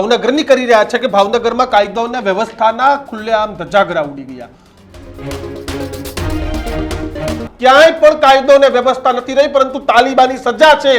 ભાવનગરની કરી રહ્યા છે કે ભાવનગરમાં કાયદો અને વ્યવસ્થાના ખુલ્લેઆમ ધજાગરા ઉડી ગયા. ક્યાંય પણ કાયદો અને વ્યવસ્થા નથી રહી, પરંતુ તાલિબાની સજા છે.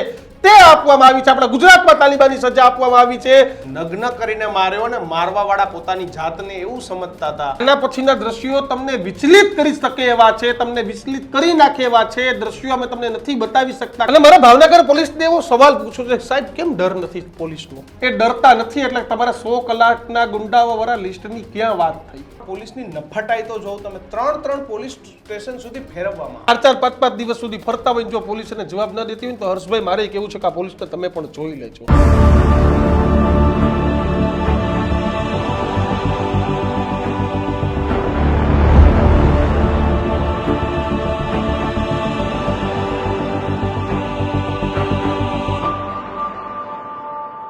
તે આપવામાં આવી છે. આપણા ગુજરાતમાં તાલિબાની સજા આપવામાં આવી છે. નગ્ન કરીને માર્યો અને મારવા વાળા પોતાની જાતને એવું સમજતા હતા. એના પછીના દ્રશ્યો તમને વિચલિત કરી શકે એવા છે. તમને વિચલિત કરી નાખે એવા છે. દ્રશ્યો અમે તમને નથી બતાવી શકતા. અને મારા ભાવનગર પોલીસને એવો સવાલ પૂછો છે. સાહેબ કેમ ડર નથી પોલીસનો? એ ડરતા નથી એટલે તમારા સો કલાકના ગુંડાઓ વાળા લિસ્ટની ક્યાં વાત થઈ? પોલીસની નફાટાઈ તો જોઉં તમે ત્રણ ત્રણ પોલીસ સ્ટેશન સુધી ફેરવવામાં ચાર ચાર પાંચ પાંચ દિવસ સુધી ફરતા હોય જો પોલીસને જવાબ ન દેતી હોય તો હર્ષભાઈ મારે કેવું છે કે આ પોલીસને તમે પણ જોઈ લેજો.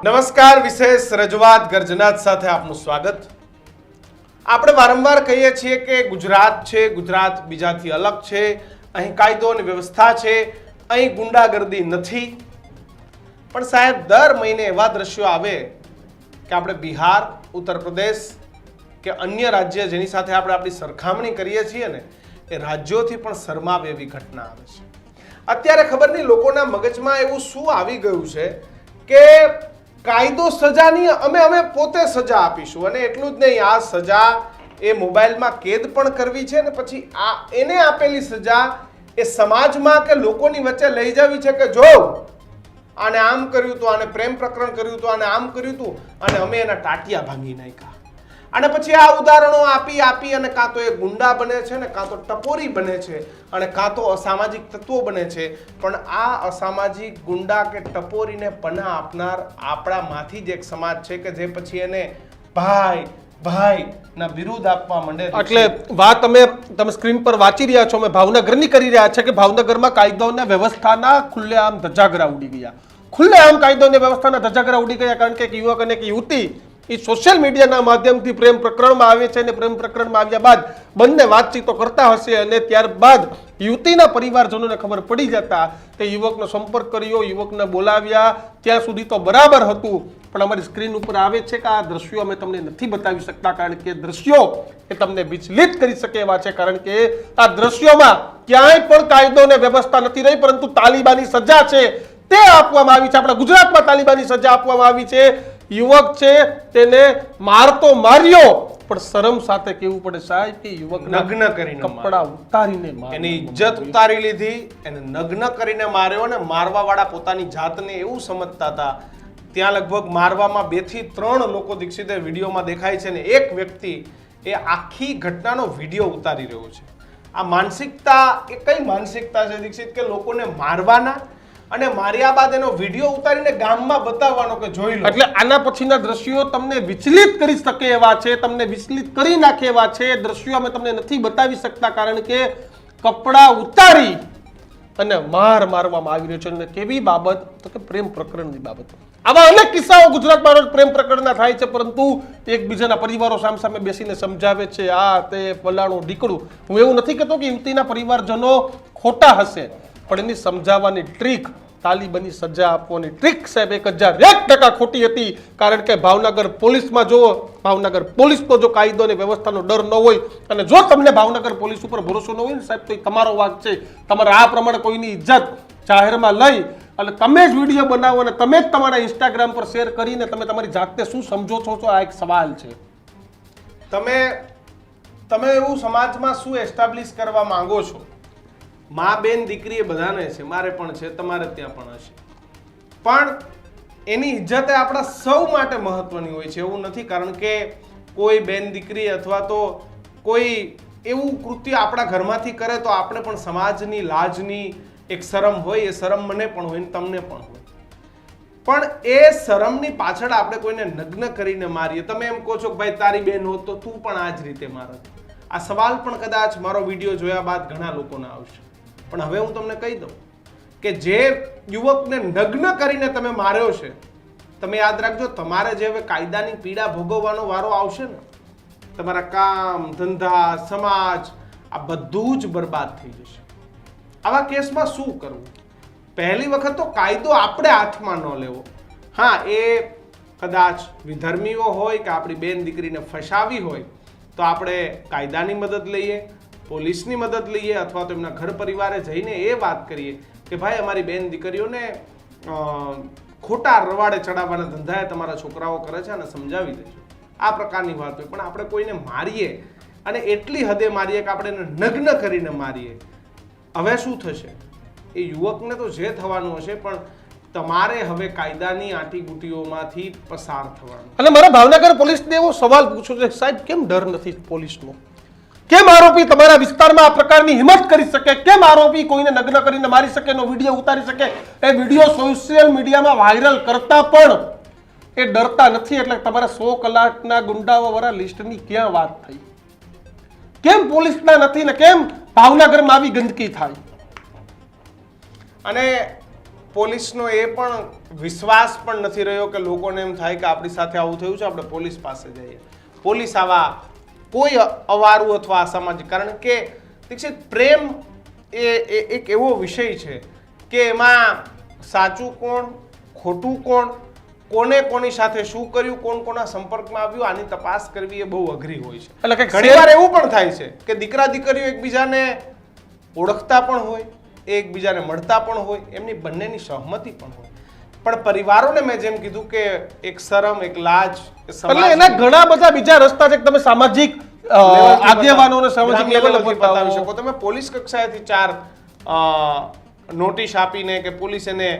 નમસ્કાર વિશેષ રજૂઆત ગર્જનાથ સાથે આપનું સ્વાગત. આપણે વારંવાર કહીએ છીએ કે ગુજરાત છે, ગુજરાત બીજાથી અલગ છે, અહીં કાયદો અને વ્યવસ્થા છે, અહીં ગુંડાગર્દી નથી. પણ સાહેબ, દર મહિને એવા દ્રશ્યો આવે કે આપણે બિહાર ઉત્તર પ્રદેશ કે અન્ય રાજ્ય જેની સાથે આપણે આપણી સરખામણી કરીએ છીએ ને, એ રાજ્યોથી પણ શરમાવે એવી ઘટના આવે છે. અત્યારે ખબર નહીં લોકોના મગજમાં એવું શું આવી ગયું છે કે કાયદો સજાની અમે અમે પોતે સજા આપીશું. અને એટલું જ નહીં, આ સજા એ મોબાઈલમાં કેદ પણ કરવી છે ને પછી આ એને આપેલી સજા એ સમાજમાં કે લોકોની વચ્ચે લઈ જવી છે કે જો આને આમ કર્યું હતું આને પ્રેમ પ્રકરણ કર્યું હતું આને આમ કર્યું હતું અને અમે એના ટાટિયા ભાંગી નાખ્યા. અને પછી આ ઉદાહરણો આપી આપી અને કાં તો એ ગુંડા બને છે ને, કાં તો ટપોરી બને છે અને કાં તો અસામાજિક તત્વો બને છે. પણ આ અસામાજિક ગુંડા કે ટપોરીને પના આપનાર આપણામાંથી જ એક સમાજ છે કે જે પછી એને ભાઈ ભાઈ ના વિરુદ્ધ આપવા માંડે એટલે વાત તમે તમે સ્ક્રીન પર વાંચી રહ્યા છો, અમે ભાવનગરની કરી રહ્યા છે કે ભાવનગરમાં કાયદો અને વ્યવસ્થાના ખુલ્લેઆમ ધજાગરા ઉડી ગયા. ખુલ્લેઆમ કાયદો અને વ્યવસ્થાના ધજાગરા ઉડી ગયા કારણ કે એક યુવક અને એક યુવતી એ સોશિયલ મીડિયાના માધ્યમથી પ્રેમ પ્રકરણમાં આવે છે અને પ્રેમ પ્રકરણમાં આવ્યા બાદ બંને વાતચીતો કરતા હશે અને ત્યારબાદ યુવતીના પરિવારજનોને ખબર પડી જતા તે યુવકનો સંપર્ક કર્યો, યુવકને બોલાવ્યા. ત્યાં સુધી તો બરાબર હતું, પણ અમારી સ્ક્રીન ઉપર આવે છે કે આ દ્રશ્યો અમે તમને નથી બતાવી શકતા કારણ કે દ્રશ્યો એ તમને વિચલિત કરી શકે એવા છે કારણ કે આ દ્રશ્યોમાં ક્યાંય પણ કાયદો અને વ્યવસ્થા નથી રહી, પરંતુ તાલિબાની સજા છે. તે આપવામાં આવી છે. આપણા ગુજરાતમાં તાલિબાની સજા આપવામાં આવી છે. યુવક છે તેને મારતો માર્યો. પણ શરમ સાથે કેવું પડે સાહેબ કે યુવક નગ્ન કરીને કપડા ઉતારીને એની ઇજ્જત ઉતારી લીધી એને નગ્ન કરીને માર્યો ને મારવા વાળા પોતાની જાતને એવું સમજતા હતા. ત્યાં લગભગ મારવામાં બેથી ત્રણ લોકો દીક્ષિતે વિડીયોમાં દેખાય છે ને એક વ્યક્તિ એ આખી ઘટનાનો વીડિયો ઉતારી રહ્યો છે. આ માનસિકતા એ કઈ માનસિકતા છે દીક્ષિત? કે લોકોને મારવાના અને માર્યા બાદ એનો વીડિયો ઉતારીને ગામમાં બતાવવાનો કે જોઈ લો. એટલે આના પછીના દ્રશ્યો તમને વિચલિત કરી શકે એવા છે, તમને વિચલિત કરી નાખે એવા છે. દ્રશ્યો અમે તમને નથી બતાવી શકતા કારણ કે કપડાં ઉતારી અને માર મારવામાં આવી રહ્યો છે. અને કેવી બાબત? તો કે પ્રેમ પ્રકરણની બાબત. આવા અનેક કિસ્સાઓ ગુજરાતમાં રોજ પ્રેમ પ્રકરણના થાય છે, પરંતુ એકબીજાના પરિવારો સામસામે બેસીને સમજાવે છે, આ તે ફલાણું ઢીકડું. હું એવું નથી કહેતો કે યુવતીના પરિવારજનો ખોટા હશે. પણ એની સમજાવવાની ટ્રીક તાલિબાની સજા આપવાની ટ્રીક સાહેબ, એક હજાર એક ટકા ખોટી હતી. કારણ કે ભાવનગર પોલીસમાં જો ભાવનગર પોલીસનો જો કાયદો અને વ્યવસ્થાનો ડર ન હોય, અને જો તમને ભાવનગર પોલીસ ઉપર ભરોસો ન હોય ને સાહેબ, તો એ તમારો વાંક છે. તમારે આ પ્રમાણે કોઈની ઇજ્જત જાહેરમાં લઈ, અને તમે જ વીડિયો બનાવો અને તમે જ તમારા ઇન્સ્ટાગ્રામ પર શેર કરીને તમે તમારી જાતને શું સમજો છો, તો આ એક સવાલ છે. તમે તમે એવું સમાજમાં શું એસ્ટાબ્લિશ કરવા માંગો છો? મા બેન દીકરી એ બધાને છે, મારે પણ છે, તમારે ત્યાં પણ હશે. પણ એની ઇજ્જત એ આપણા સૌ માટે મહત્વની હોય છે, એવું નથી, કારણ કે કોઈ બેન દીકરી અથવા તો કોઈ એવું કૃત્ય આપણા ઘરમાંથી કરે તો આપણે પણ સમાજની લાજની એક શરમ હોય, એ શરમ મને પણ હોય, ને તમને પણ હોય. પણ એ શરમની પાછળ આપણે કોઈને નગ્ન કરીને મારીએ. તમે એમ કહો છો કે ભાઈ, તારી બેન હોત તો તું પણ આ જ રીતે મારત. આ સવાલ પણ કદાચ મારો વીડિયો જોયા બાદ ઘણા લોકોને આવશે. પણ હવે હું તમને કહી દઉં કે જે યુવકને નગ્ન કરીને તમે માર્યો છે, તમે યાદ રાખજો, તમારે જે હવે કાયદાની પીડા ભોગવવાનો વારો આવશે ને, તમારા કામ, ધંધા, સમાજ, આ બધું જ બરબાદ થઈ જશે. આવા કેસમાં શું કરવું? પહેલી વખત તો કાયદો આપણે હાથમાં ન લેવો. હા, એ કદાચ વિધર્મીઓ હોય કે આપણી બેન દીકરીને ફસાવી હોય, તો આપણે કાયદાની મદદ લઈએ પોલીસની મદદ લઈએ અથવા તો એમના ઘર પરિવારે જઈને એ વાત કરીએ કે ભાઈ, અમારી બેન દીકરીઓને ખોટા રવાડે ચડાવવાના ધંધાએ તમારા છોકરાઓ કરે છે અને સમજાવી દેજો આ પ્રકારની વાત હોય. પણ આપણે કોઈને મારીએ અને એટલી હદે મારીએ કે આપણે એને નગ્ન કરીને મારીએ. હવે શું થશે? એ યુવકને તો જે થવાનું હશે, પણ તમારે હવે કાયદાની આંટીગુટીઓમાંથી પસાર થવાનું. અને મારા ભાવનગર પોલીસને એવો સવાલ પૂછો છે, સાહેબ, કેમ ડર નથી પોલીસનો? કેમ આરોપી તમારા વિસ્તારમાં આ પ્રકારની હિંમત કરી શકે? કેમ આરોપી કોઈને નગ્ન કરીને મારી શકે, એનો વીડિયો ઉતારી શકે? એ વીડિયો સોશિયલ મીડિયામાં વાયરલ કરતા પણ એ ડરતા નથી, એટલે તમારા સો કલાકના ગુંડાઓ વાળા લિસ્ટની ક્યાં વાત થઈ? કેમ પોલીસના નથી ને કેમ ભાવનગરમાં આવી ગંદકી થાય? અને પોલીસનો એ પણ વિશ્વાસ પણ નથી રહ્યો કે લોકોને એમ થાય કે આપણી સાથે આવું થયું છે, આપણે પોલીસ પાસે જઈએ. પોલીસ આવા કોઈ અવારું અથવા અસામાજિક કારણ કે દીક્ષિત પ્રેમ એ એ એક એવો વિષય છે કે એમાં સાચું કોણ ખોટું કોણ કોને કોની સાથે શું કર્યું કોણ કોના સંપર્કમાં આવ્યું આની તપાસ કરવી એ બહુ અઘરી હોય છે. એટલે કે ઘણીવાર એવું પણ થાય છે કે દીકરા દીકરીઓ એકબીજાને ઓળખતા પણ હોય એકબીજાને મળતા પણ હોય એમની બંનેની સહમતી પણ હોય. પણ પરિવારોને મેં જેમ કીધું કે એક શરમ એક લાજ એટલે એના ઘણા બધા બીજા રસ્તા છે કે તમે સામાજિક આગેવાનોને સામાજિક લેવલ પર બતાવી. શકો. તમે પોલીસ કક્ષાએથી ચાર નોટિસ આપીને કે પોલીસ એને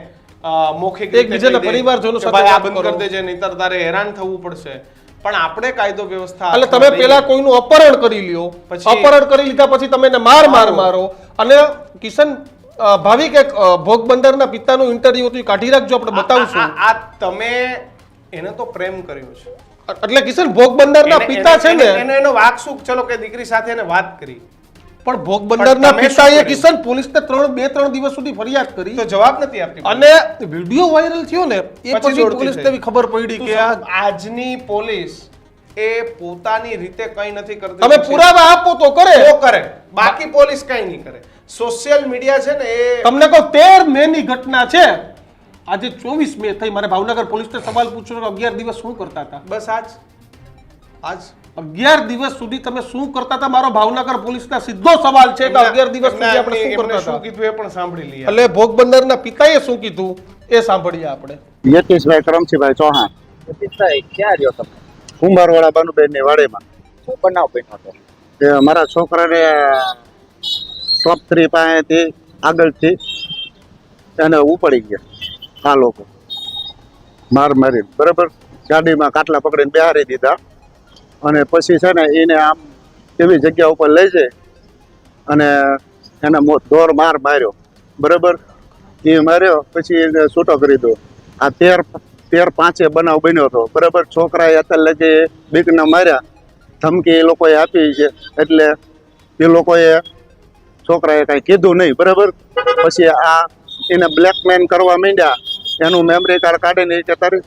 મૌખિક એકબીજાના પરિવારજનો સાથે આ બંધ કરી. દેજે નહીતર તારે હેરાન થવું પડશે. પણ આપણે કાયદો વ્યવસ્થા એટલે તમે પેલા કોઈનું અપહરણ કરી લ્યો. પછી- અપહરણ કરી લીધા પછી તમે એને માર માર મારો. અને કિશન ભાવિક એક ભોગ બંદરના પિતાનું ઇન્ટરવ્યુ હતું કાઢી રાખજો આપણે બતાવશું. આ- તમે એને તો પ્રેમ કર્યો છે. એટલે કિશન ભોગ બંદરના પિતા છે ને? એનો એનો વાક સુખ ચલો કે દીકરી સાથે એને વાત કરી. પણ ભોગ બંદરના પિતાએ? કિશન પોલીસને ત્રણ બે ત્રણ દિવસ સુધી ફરિયાદ કરી. તો જવાબ નથી આપતી અને વીડિયો વાયરલ થયો ને એ પછી પોલીસને ખબર પડી કે આજની પોલીસ એ પોતાની રીતે કઈ નથી કરતી. તમે પુરાવા આપો તો કરે. તો કરે. બાકી પોલીસ કઈ નહીં કરે. સોશિયલ મીડિયા છે ને એ તમને કહો તેર મે ની ઘટના છે. આજે ચોવીસ મે થઈ. મારે ભાવનગર પોલીસને સવાલ પૂછ્યો કે અગિયાર દિવસ શું કરતા હતા? બસ આજ. આજ. અગિયાર દિવસ સુધી તમે શું કરતા હતા? મારો ભાવનગર પોલીસના સીધો સવાલ છે કે અગિયાર દિવસ સુધી આપણે શું કરતા શું કીધું એ પણ સાંભળી લઈએ. એટલે ભોગ બંદરના પિતાએ શું કીધું? એ સાંભળીએ આપણે. યતીશભાઈ કરમસિંહભાઈ ચૌહાણ. યતીશભાઈ ક્યાં રહ્યો તમે? કુંભારવાળા બાનુબેનની વાડીમાં. શું બનાવ બન્યો હતો? તે મારા છોકરાને ટોપ થ્રી પાસેથી આગળથી એને ઉપડી ગયા આ લોકો. માર મારી બરાબર? ગાડીમાં કાટલા પકડીને બેહારી દીધા. અને પછી છે ને એને આમ એવી જગ્યા ઉપર લઈ જાય અને એને દોર માર માર્યો. બરાબર? એ માર્યો પછી એને છૂટો કરી દો આ તેર તેર પાંચે બનાવ બન્યો હતો. બરાબર છોકરાએ અત્યારે જે બીકના માર્યા. ધમકી એ લોકોએ આપી છે. એટલે એ લોકોએ છોકરાએ કાંઈ કીધું નહીં. બરાબર? પછી આ એને બ્લેકમેન કરવા માંડ્યા. એનું મેમરી કાર્ડ કાઢીને એ કે તારી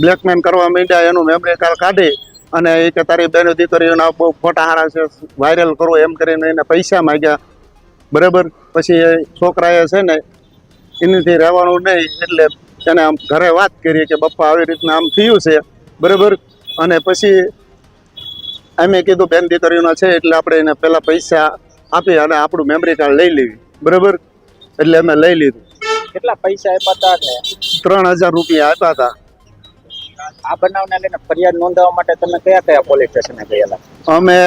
બ્લેકમેન કરવા માંડ્યા, એનું મેમરી કાર્ડ કાઢી અને એ કે તારી બેનો દીકરીઓના બહુ ફોટા હારા છે વાયરલ કરો એમ કરીને એને પૈસા માંગ્યા. બરાબર? પછી એ છોકરાએ છે ને, એનાથી રહેવાનું નહીં. એટલે એને આમ ઘરે વાત કરીએ કે બપ્પા આવી રીતના આમ થયું છે. બરાબર? અને પછી અમે કીધું બેન દીકરીઓના છે એટલે આપણે એને પહેલાં પૈસા આપી અને આપણું મેમરી કાર્ડ લઈ લેવી. બરાબર? એટલે અમે લઈ લીધું. કેટલા પૈસા આપ્યા હતા ત્રણ હજાર રૂપિયા આપ્યા હતા. આ બનાવને લઈને ફરિયાદ નોંધાવવા માટે તમે કયા કયા પોલીસ સ્ટેશને ગયેલા? અમે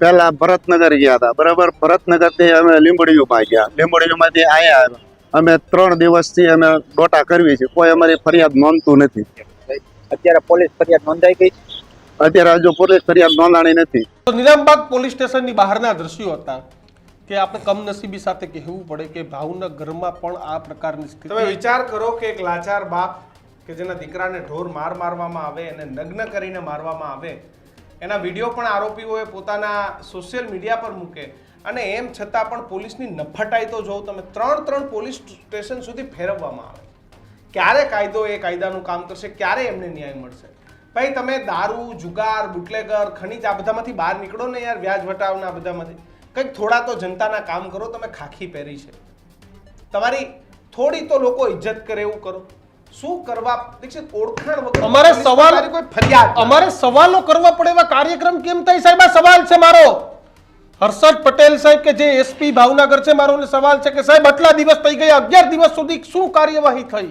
પહેલા ભરતનગર ગયા હતા. બરાબર? ભરતનગરથી અમે લીંબડીયુમાં ગયા લીંબડીયુમાંથી અહીંયા આવ્યા. અમે ત્રણ દિવસથી અમે ડોટા કરવી છે. કોઈ અમારી ફરિયાદ નોંધતું નથી. અત્યારે પોલીસ ફરિયાદ નોંધાઈ ગઈ અત્યારે હજુ પોલીસ ફરિયાદ નોંધાણી નથી. તો નિઝામબાગ પોલીસ સ્ટેશનની બહારના દ્રશ્યો હતા કે આપણે કમનસીબી સાથે કહેવું પડે કે ભાવનગરમાં પણ આ પ્રકારની તમે વિચાર કરો કે એક લાચાર બાપ કે જેના દીકરાને ઢોર માર મારવામાં આવે એને નગ્ન કરીને મારવામાં આવે એના વીડિયો પણ આરોપીઓએ પોતાના સોશિયલ મીડિયા પર મૂકે. અને એમ છતાં પણ પોલીસની નફટાઈ તો જોઉં તમે ત્રણ ત્રણ પોલીસ સ્ટેશન સુધી ફેરવવામાં આવે. ક્યારે કાયદો એ કાયદાનું કામ કરશે ક્યારે એમને ન્યાય મળશે? ભાઈ તમે દારૂ જુગાર બુટલેગર ખનીજ આ બધામાંથી બહાર નીકળો ને યાર વ્યાજ વટાવના બધામાંથી. કંઈક થોડા તો જનતાના કામ કરો તમે ખાખી પહેરી છે. તમારી થોડી તો લોકો ઇજ્જત કરે એવું કરો. શું કરવા દીક્ષિત ઓળખાણ વગર અમારે સવાલ- કોઈ ફરિયાદ અમારે સવાલો કરવા પડે એવા કાર્યક્રમ કેમ થાય? સાહેબ આ સવાલ છે મારો. હર્ષદ પટેલ સાહેબ કે જે એસપી ભાવનગર છે મારો સવાલ છે કે સાહેબ આટલા દિવસ થઈ ગયા અગિયાર દિવસ સુધી શું કાર્યવાહી થઈ?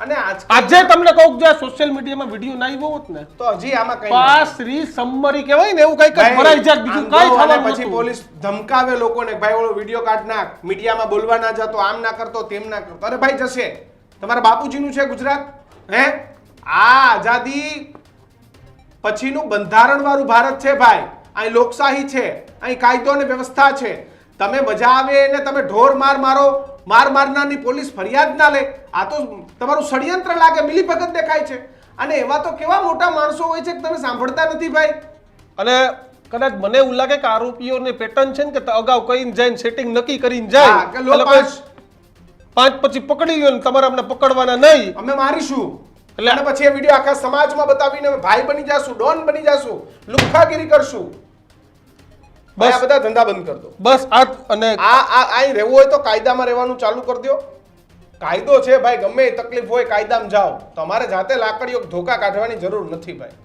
અને આજ તમને કહું કે સોશિયલ મીડિયામાં વીડિયો ના આવ્યો હોત ને તો હજી આમાં કઈ આ શ્રી સમ્મરી કહેવાય ને એવું કંઈક જ ભરાઈ જાય બીજું આમ કાંઈ જો અને થવાનું પછી. પોલીસ ધમકાવે લોકોને ભાઈ ઓલો વીડિયો કાઢ નાખ મીડિયામાં બોલવા ના જતો આમ ના કરતો તેમ ના કરતો. અરે ભાઈ જશે. તમારા બાપુજીનું છે ગુજરાત? હે? આ આઝાદી પછીનું બંધારણ વાળું ભારત છે ભાઈ. અહીં લોકશાહી છે અહીં કાયદો અને વ્યવસ્થા છે. તમે મજા આવે ને તમે ઢોર માર મારો માર મારનારની પોલીસ ફરિયાદ ના લે. આ તો તમારું ષડયંત્ર લાગે મિલીભગત દેખાય છે. અને એવા તો કેવા મોટા માણસો હોય છે કે તમે સાંભળતા નથી ભાઈ. અને કદાચ મને એવું લાગે કે આરોપીઓને પેટર્ન છે ને કે અગાઉ કહીને જાય સેટિંગ નક્કી કરીને જાય પાંચ. પાંચ પછી પકડી લ્યો ને તમારે અમને પકડવાના નહીં. અમે મારીશું. એટલે- અને પછી એ વીડિયો આખા સમાજમાં બતાવીને ભાઈ બની જશું ડોન બની જશું લુખ્ખાગીરી કરશું. બસ. આ બધા ધંધા બંધ કરી દો. બસ આ અને આ આ અહીં રહેવું હોય તો કાયદામાં રહેવાનું ચાલુ કરી દો. કાયદો છે ભાઈ ગમે તકલીફ હોય કાયદામાં જાઓ. તમારે જાતે લાકડીઓ ધોકા કાઢવાની જરૂર નથી ભાઈ.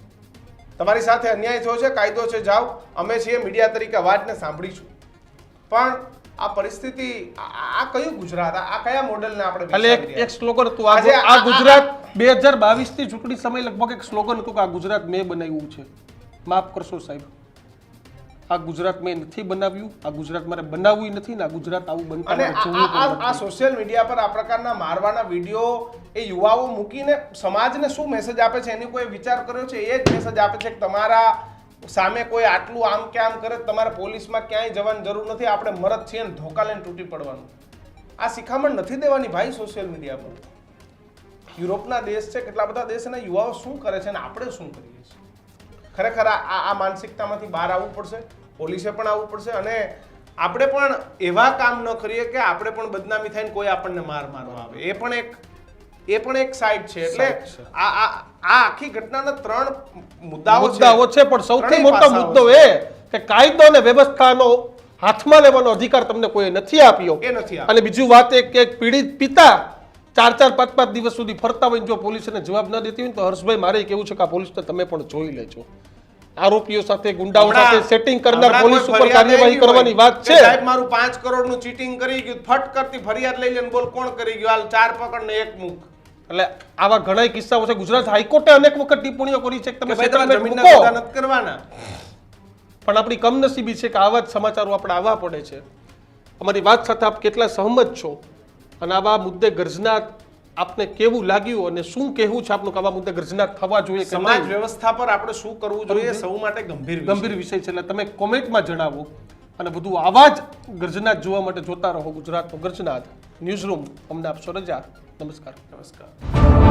તમારી સાથે અન્યાય થયો છે કાયદો છે જાઓ. અમે છીએ મીડિયા તરીકે વાતને સાંભળીશું. પણ આ પરિસ્થિતિ આ કયું ગુજરાત? આ કયા મોડેલને આપણે ખાલી એક એક સ્લોગન હતું આજે આ ગુજરાત બે હજાર બાવીસથી ચૂંટણી સમય લગભગ એક સ્લોગન હતું કે આ ગુજરાત મેં બનાવ્યું છે. માફ કરશો સાહેબ. આ ગુજરાત મેં નથી બનાવ્યું આ ગુજરાત મારે બનાવવું નથી ને આ ગુજરાત આવું બનતા અને આ-. સોશિયલ મીડિયા પર આ પ્રકારના મારવાના વીડિયો એ યુવાઓ મૂકીને સમાજને શું મેસેજ આપે છે એની કોઈ વિચાર કર્યો છે? એ જ મેસેજ આપે છે કે તમારા સામે કોઈ આટલું આમ કે આમ કરે તમારે પોલીસમાં ક્યાંય જવાની જરૂર નથી આપણે મરદ છીએ ને ધોકા લઈને તૂટી પડવાનું. આ શિખામણ નથી દેવાની ભાઈ સોશિયલ મીડિયા પર? યુરોપના દેશ છે કેટલા બધા દેશ એના યુવાઓ શું કરે છે અને આપણે શું કરીએ છીએ? ખરેખર આ આ- માનસિકતામાંથી બહાર આવવું પડશે પોલીસે પણ આવવું પડશે અને આપણે પણ એવા કામ ન કરીએ કે આપણે પણ બદનામી થઈને કોઈ આપણને માર મારવા આવે. એ પણ એક એ પણ એક સાઈડ છે. એટલે આ આ આ આખી ઘટનાના ત્રણ મુદ્દાઓ મુદ્દાઓ છે પણ સૌથી મોટો મુદ્દો એ કે કાયદો અને વ્યવસ્થાનો હાથમાં લેવાનો અધિકાર તમને કોઈ નથી આપ્યો. એ નથી અને બીજું વાત એક કે પીડિત પિતા ચાર ચાર પાંચ પાંચ દિવસ સુધી ફરતા હોય ને જો પોલીસને જવાબ ન દેતી હોય ને તો હર્ષભાઈ મારે કેવું છે કે આ પોલીસને તમે પણ જોઈ લેજો. આરોપીઓ સાથે ગુંડાઓ સાથે સેટિંગ કરનાર પોલીસ ઉપર કાર્યવાહી કરવાની વાત છે. સાહેબ મારું પાંચ કરોડનું ચીટિંગ કરી ગયું ફટ કરતી ફરિયાદ લઈ લઈને બોલ કોણ કરી ગયું? હાલ ચાર પકડ ને એક મુખ એટલે આવા ઘણા કિસ્સાઓ છે. ગુજરાત હાઈકોર્ટે અનેક વખત ટિપ્પણીઓ કરી છે કે તમે મૂકો. કરવાના. પણ આપણી કમનસીબી છે કે આવા જ સમાચારો આપણે આવવા પડે છે. અમારી વાત સાથે આપ કેટલા સહમત છો? અને આવા મુદ્દે ગર્જના આપને કેવું લાગ્યું અને શું કહેવું છે આપનું આવા મુદ્દે ગર્જના થવા જોઈએ સમાજ વ્યવસ્થા પર આપણે શું કરવું જોઈએ સૌ માટે ગંભીર ગંભીર વિષય છે. એટલે તમે કોમેન્ટમાં જણાવો અને વધુ આવા જ ગર્જના જોવા માટે જોતા રહો ગુજરાતનો ગર્જનાથ. ન્યૂઝ રૂમ અમને આપશો રજા નમસ્કાર. નમસ્કાર.